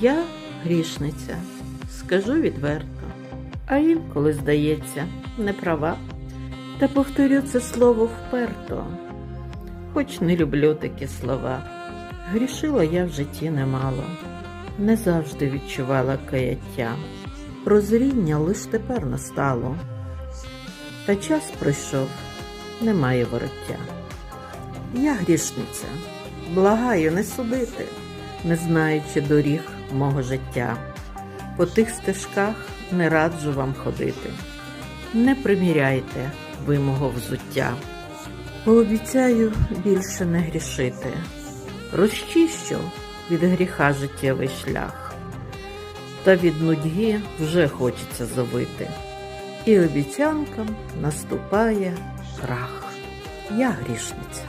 Я грішниця, скажу відверто. А інколи, здається, не права. Та повторю це слово вперто, хоч не люблю такі слова. Грішила я в житті немало, не завжди відчувала каяття. Прозріння лиш тепер настало, та час пройшов, немає вороття. Я грішниця, благаю не судити, не знаючи доріг мого життя. По тих стежках не раджу вам ходити. Не приміряйте ви мого взуття. Пообіцяю більше не грішити. Розчищу від гріха життєвий шлях. Та від нудьги вже хочеться завити. І обіцянкам наступає крах. Я грішниця.